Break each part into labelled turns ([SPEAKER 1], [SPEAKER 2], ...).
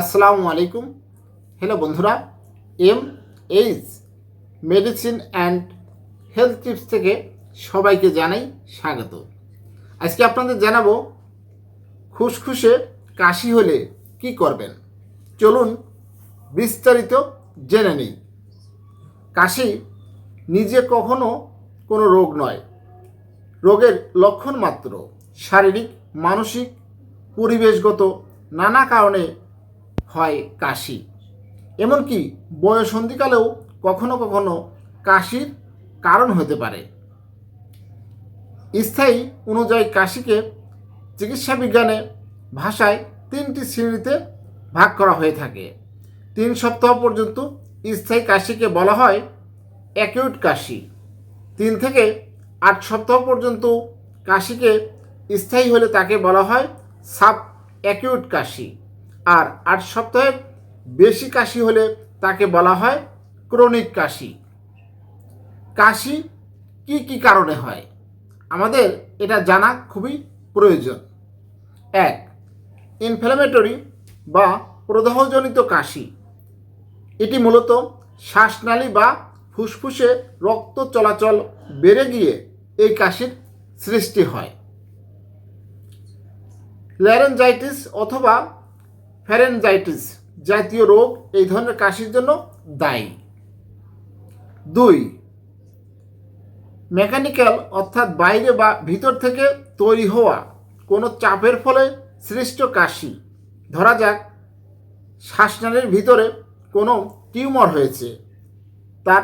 [SPEAKER 1] আসসালামু আলাইকুম। হ্যালো বন্ধুরা M H medicine and health tips থেকে সবাইকে জানাই স্বাগত। আজকে আপনাদের জানাব, খুসখুসে কাশি হলে কি করবেন? চলুন বিস্তারিত জেনে নিই। কাশি নিজে কখনো কোনো রোগ নয়। রোগের লক্ষণ মাত্র। শারীরিক, মানসিক, পরিবেশগত নানা কারণে হয় কাশি। এমনকি বয়সন্ধিকালেও কখনো কখনো কাশির কারণ হতে পারে। স্থায়ী অনুযায়ী কাশিকে চিকিৎসা বিজ্ঞানে ভাষায় তিনটি শ্রেণীতে ভাগ করা হয়ে থাকে। তিন সপ্তাহ পর্যন্ত স্থায়ী কাশিকে বলা হয় অ্যাকিউট কাশি। তিন থেকে আট সপ্তাহ পর্যন্ত কাশিকে স্থায়ী হলে তাকে বলা হয় সাব অ্যাকিউট কাশি। আর আট সপ্তাহের বেশি কাশি হলে তাকে বলা হয় ক্রনিক কাশি। কাশি কি কি কারণে হয়? আমাদের এটা জানা খুবই প্রয়োজন। এক ইনফ্ল্যামেটরি বা প্রদাহজনিত কাশি। এটি মূলত শ্বাসনালী বা ফুসফুসে রক্ত চলাচল বেড়ে গিয়ে এই কাশির সৃষ্টি হয়। ল্যারেঞ্জাইটিস অথবা ফ্যারেনজাইটিস জাতীয় রোগ, এই ধরনের কাশির জন্য দায়ী। দুই মেকানিক্যাল অর্থাৎ বাইরে বা ভিতর থেকে তৈরি হওয়া কোনো চাপের ফলে সৃষ্ট কাশি। ধরা যাক, শ্বাসনালীর ভিতরে কোনো টিউমার হয়েছে, তার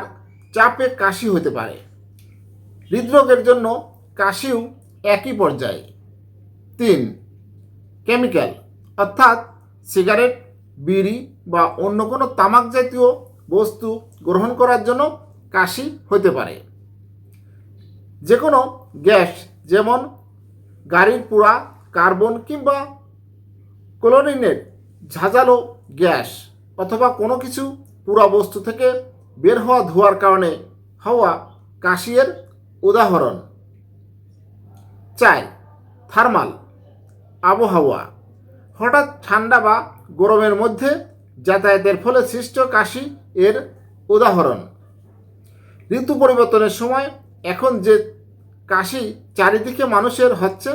[SPEAKER 1] চাপে কাশি হতে পারে। হৃদরোগের জন্য কাশিও একই পর্যায়ে। তিন কেমিক্যাল অর্থাৎ সিগারেট, বিড়ি বা অন্য কোনো তামাক জাতীয় বস্তু গ্রহণ করার জন্য কাশি হতে পারে। যে কোনো গ্যাস যেমন গাড়ির পোড়া, কার্বন কিংবা ক্লোরিনের ঝাঁঝালো গ্যাস অথবা কোনো কিছু পুরা বস্তু থেকে বের হওয়া ধোয়ার কারণে হওয়া কাশিয়ের উদাহরণ। চার থার্মাল আবহাওয়া। হঠাৎ ঠান্ডা বা গরমের মধ্যে যাতায়াতের ফলে সৃষ্ট কাশি এর উদাহরণ। ঋতু পরিবর্তনের সময় এখন যে কাশি চারিদিকে মানুষের হচ্ছে,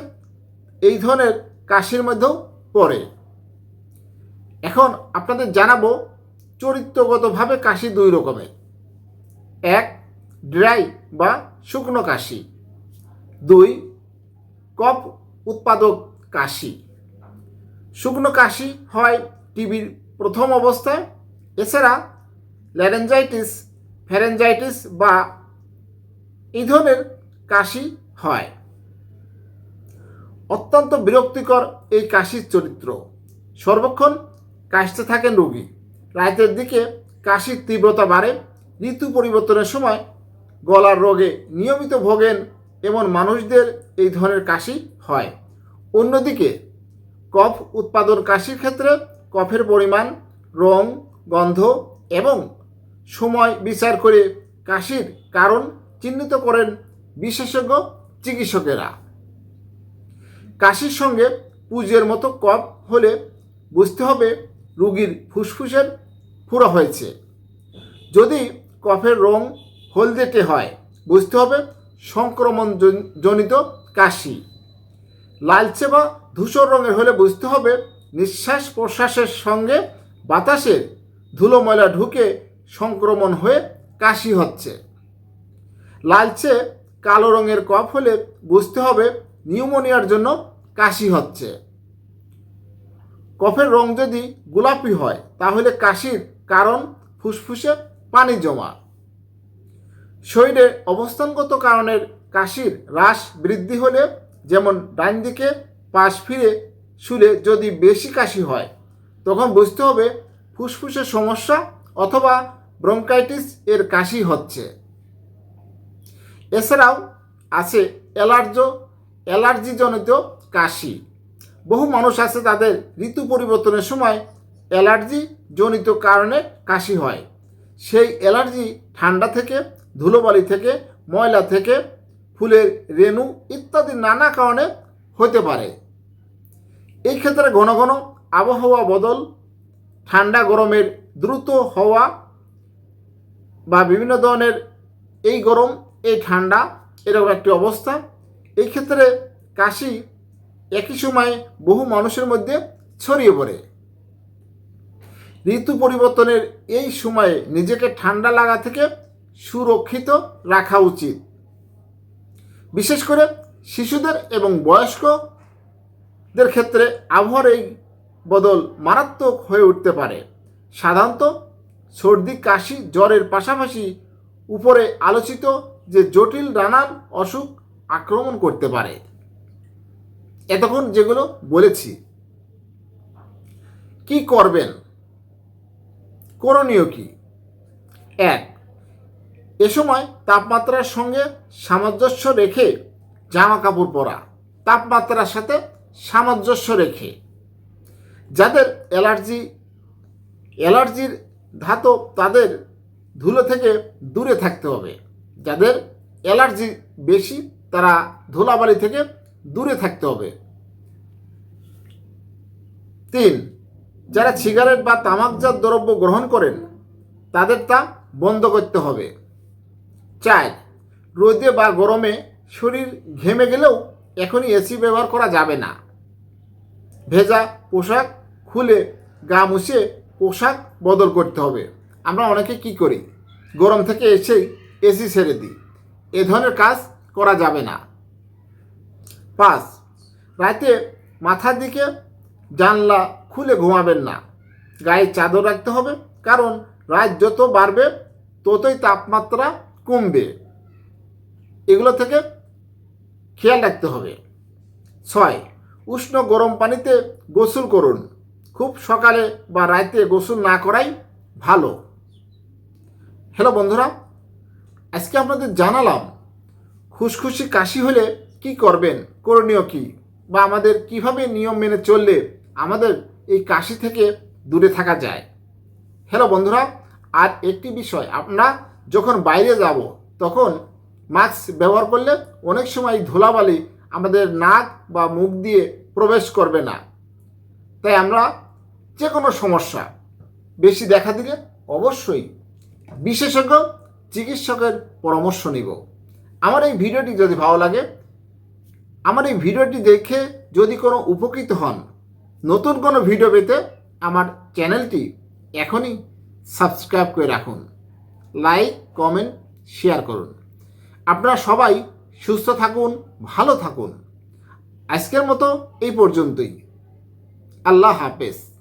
[SPEAKER 1] এই ধরনের কাশির মধ্যেও পড়ে। এখন আপনাদের জানাব চরিত্রগতভাবে কাশি দুই রকমের এক, ড্রাই বা শুকনো কাশি। দুই, কফ উৎপাদক কাশি। শুকনো কাশি হয় টিবির প্রথম অবস্থায়। এছাড়া ল্যারেঞ্জাইটিস ফ্যারেঞ্জাইটিস বা এই ধরনের কাশি হয়। অত্যন্ত বিরক্তিকর এই কাশির চরিত্র। সর্বক্ষণ কাশতে থাকেন রোগী। রাতের দিকে কাশির তীব্রতা বাড়ে। ঋতু পরিবর্তনের সময় গলার রোগে নিয়মিত ভোগেন এমন মানুষদের এই ধরনের কাশি হয়। অন্যদিকে কফ উৎপাদন কাশির ক্ষেত্রে, কফের পরিমাণ, রং, গন্ধ এবং সময় বিচার করে কাশির কারণ চিহ্নিত করেন বিশেষজ্ঞ চিকিৎসকেরা। কাশির সঙ্গে পুজের মতো কফ হলে বুঝতে হবে রুগীর ফুসফুসের ফুরা হয়েছে। যদি কফের রং হলদেটে হয়, বুঝতে হবে সংক্রমণ জনিত কাশি। লালচে বা ধূসর রঙের হলে বুঝতে হবে নিঃশ্বাস প্রশ্বাসের সঙ্গে বাতাসের ধুলো ময়লা ঢুকে সংক্রমণ হয়ে কাশি হচ্ছে। লালচে কালো রঙের কফ হলে বুঝতে হবে নিউমোনিয়ার জন্য কাশি হচ্ছে। কফের রং যদি গোলাপি হয়, তাহলে কাশির কারণ ফুসফুসে পানি জমা। শরীরে অবস্থানগত কারণের কাশির হ্রাস বৃদ্ধি হলে যেমন ডান দিকে পাশ ফিরে শুলে যদি বেশি কাশি হয়, তখন বুঝতে হবে ফুসফুসের সমস্যা অথবা ব্রঙ্কাইটিস এর কাশি হচ্ছে। এছাড়াও আছে অ্যালার্জ অ্যালার্জিজনিত কাশি। বহু মানুষ আছে তাদের ঋতু পরিবর্তনের সময় অ্যালার্জি জনিত কারণে কাশি হয়। সেই অ্যালার্জি ঠান্ডা থেকে, ধুলোবালি থেকে, ময়লা থেকে, ফুলের রেণু ইত্যাদি নানা কারণে হতে পারে। এই ক্ষেত্রে ঘন ঘন আবহাওয়া বদল, ঠান্ডা গরমের দ্রুত হওয়া বা বিভিন্ন ধরনের এই গরম, এই ঠান্ডা এরকম একটি অবস্থা। এই ক্ষেত্রে কাশি একই সময়ে বহু মানুষের মধ্যে ছড়িয়ে পড়ে। ঋতু পরিবর্তনের এই সময়ে নিজেকে ঠান্ডা লাগা থেকে সুরক্ষিত রাখা উচিত। বিশেষ করে শিশুদের এবং বয়স্কদের ক্ষেত্রে আবহাওয়ার এই বদল মারাত্মক হয়ে উঠতে পারে। সাধারণত সর্দি, কাশি, জ্বরের পাশাপাশি উপরে আলোচিত যে জটিল নানান অসুখ আক্রমণ করতে পারে। এতক্ষণ যেগুলো বলেছি। কি করবেন? করণীয় কি? এক, এ সময় তাপমাত্রার সঙ্গে সামঞ্জস্য রেখে জামা কাপড় পরা, তাপমাত্রার সাথে সামঞ্জস্য রেখে। যাদের অ্যালার্জি, অ্যালার্জির ধাতব তাদের ধুলো থেকে দূরে থাকতে হবে। যাদের অ্যালার্জি বেশি, তারা ধুলাবালি থেকে দূরে থাকতে হবে। তিন, যারা সিগারেট বা তামাকজাত দ্রব্য গ্রহণ করেন, তাদের তা বন্ধ করতে হবে। চার, রোদে বা গরমে শরীর ঘেমে গেলেও এখনই এসি ব্যবহার করা যাবে না। ভেজা পোশাক খুলে গা মুছে পোশাক বদল করতে হবে। আমরা অনেকে কি করি? গরম থেকে এসেই এসি ছেড়ে দিই। এ ধরনের কাজ করা যাবে না। পাঁচ, রাতে মাথার দিকে জানলা খুলে ঘুমাবেন না। গায়ে চাদর রাখতে হবে, কারণ রাত যত বাড়বে ততই তাপমাত্রা কমবে। এগুলো থেকে খেয়াল রাখতে হবে। ছয়, উষ্ণ গরম পানিতে গোসল করুন। খুব সকালে বা রাতে গোসল না করাই ভালো। হ্যালো বন্ধুরা, আজকে আপনাদের জানালাম, খুশখুশি কাশি হলে কি করবেন, করণীয় কি? বা আমাদের কীভাবে নিয়ম মেনে চললে আমাদের এই কাশি থেকে দূরে থাকা যায়? হ্যালো বন্ধুরা, আর একটি বিষয়, আমরা যখন বাইরে যাব, তখন মাস্ক ব্যবহার করলে অনেক সময় ধুলাবালি আমাদের নাক বা মুখ দিয়ে প্রবেশ করবে না। তাই আমরা যে কোনো সমস্যা বেশি দেখা দিলে অবশ্যই বিশেষজ্ঞ চিকিৎসকের পরামর্শ নিব। আমার এই ভিডিওটি যদি ভালো লাগে, আমার এই ভিডিওটি দেখে যদি কোনো উপকৃত হন, নতুন কোনো ভিডিও পেতে আমার চ্যানেলটি এখনই সাবস্ক্রাইব করে রাখুন। লাইক, কমেন্ট, শেয়ার করুন। আপনারা সবাই সুস্থ থাকুন ভালো থাকুন। আজকের মতো এই পর্যন্তই। আল্লাহ হাফেজ।